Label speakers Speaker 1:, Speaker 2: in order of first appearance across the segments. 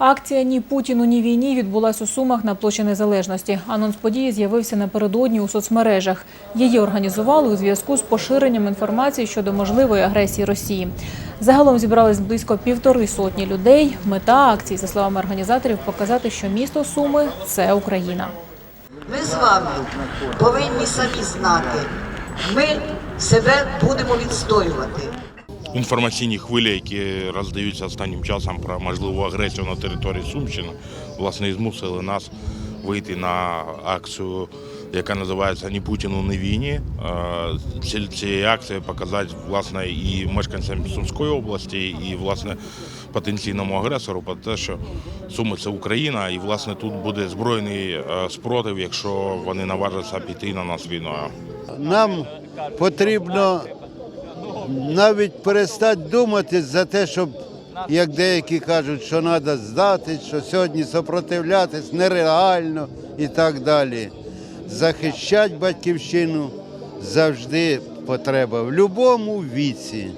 Speaker 1: Акція Ні Путіну, ні війні відбулась у Сумах на площі Незалежності. Анонс події з'явився напередодні у соцмережах. Її організували у зв'язку з поширенням інформації щодо можливої агресії Росії. Загалом зібрались близько півтори сотні людей. Мета акції, за словами організаторів, показати, що місто Суми це Україна.
Speaker 2: Ми з вами повинні самі знати, ми себе будемо відстоювати.
Speaker 3: Інформаційні хвилі, які роздаються останнім часом про можливу агресію на території Сумщини, власне, і змусили нас вийти на акцію, яка називається Ні Путіну, ні війні. Е, Ціль цієї акції показати власне і мешканцям Сумської області, і власне потенційному агресору про те, що Суми це Україна, і власне тут буде збройний е, спротив, якщо вони наважаться піти на нас війною.
Speaker 4: Нам потрібно навіть перестати думати за те, щоб, як деякі кажуть, що треба здати, що сьогодні сопротивлятись нереально і так далі. Захищати батьківщину завжди потреба в будь-якому віці.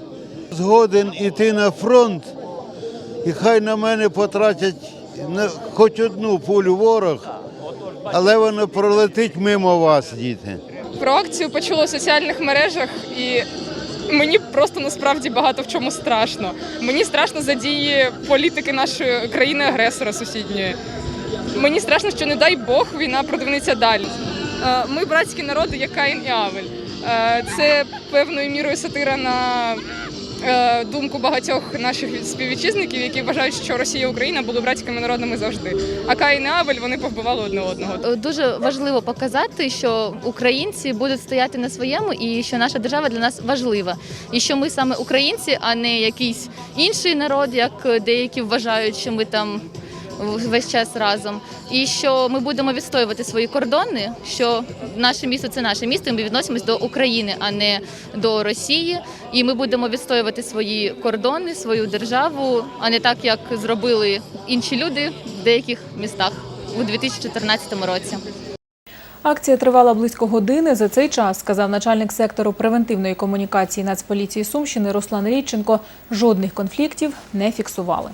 Speaker 4: Згоден іти на фронт, і хай на мене потратять хоч одну пулю ворог, але воно пролетить мимо вас, діти.
Speaker 5: Про акцію почула в соціальних мережах і. Мені просто насправді багато в чому страшно. Мені страшно за дії політики нашої країни-агресора сусідньої. Мені страшно, що не дай Бог війна продвинеться далі. Е, Ми братські народи, як Каїн і Авель. Е, Це певною мірою сатира на думку багатьох наших співвітчизників, які вважають, що Росія і Україна були братськими народами завжди. А Каїн і Авель вони повбивали одне одного.
Speaker 6: Дуже важливо показати, що українці будуть стояти на своєму, і що наша держава для нас важлива, і що ми саме українці, а не якийсь інший народ, як деякі вважають, що ми там весь час разом. І що ми будемо відстоювати свої кордони, що наше місто це наше місто, і ми відносимось до України, а не до Росії. І ми будемо відстоювати свої кордони, свою державу, а не так, як зробили інші люди в деяких містах у 2014 році.
Speaker 1: Акція тривала близько години. За цей час, сказав начальник сектору превентивної комунікації Нацполіції Сумщини Руслан Рідченко, жодних конфліктів не фіксували.